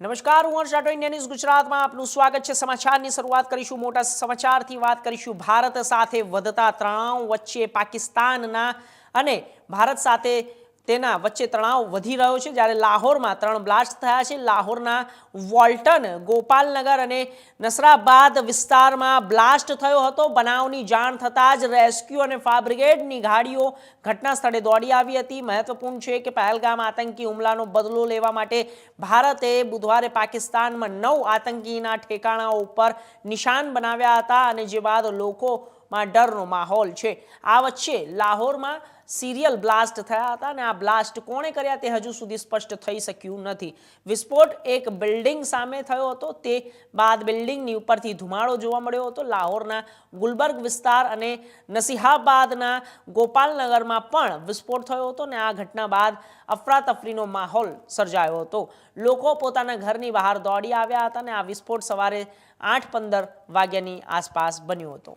નમસ્કાર, હું હર્ષ Rathod India news ગુજરાતમાં આપનું સ્વાગત છે. સમાચારની શરૂઆત કરીશું, મોટા સમાચારથી વાત કરીશું. ભારત સાથે વધતા તણાવ વચ્ચે પાકિસ્તાનના અને ભારત સાથે તેના વચ્ચે તણાવ વધી રહ્યો છે. જ્યારે લાહોરમાં ત્રણ બ્લાસ્ટ થયા છે. લાહોરના વોલ્ટન, ગોપાલનગર અને નસરાબાદ વિસ્તારમાં બ્લાસ્ટ થયો હતો. બનાવની જાણ થતાં જ રેસ્ક્યુ અને ફાયર બ્રિગેડની ગાડીઓ ઘટના સ્થળે દોડી આવી હતી. મહત્વપૂર્ણ છે કે પહેલગામ આતંકી હુમલાનો બદલો લેવા માટે ભારતે બુધવારે પાકિસ્તાનમાં નવ આતંકીના ઠેકાણાઓ ઉપર નિશાન બનાવ્યા હતા અને જે બાદ લોકોમાં ડરનો માહોલ છે. આ વચ્ચે લાહોરમાં સિરિયલ બ્લાસ્ટ થયા હતા અને આ બ્લાસ્ટ કોણે કર્યા તે હજુ સુધી સ્પષ્ટ થઈ શક્યું નથી. વિસ્ફોટ એક બિલ્ડિંગ સામે થયો હતો. તે બાદ બિલ્ડિંગની ઉપરથી ધુમાડો જોવા મળ્યો હતો. લાહોરના ગુલબર્ગ વિસ્તાર અને નસીહાબાદના ગોપાલનગરમાં પણ વિસ્ફોટ થયો હતો અને આ ઘટના બાદ અફરાતફરીનો માહોલ સર્જાયો હતો. લોકો પોતાના ઘરની બહાર દોડી આવ્યા હતા અને આ વિસ્ફોટ સવારે આઠ પંદર વાગ્યાની આસપાસ બન્યો હતો.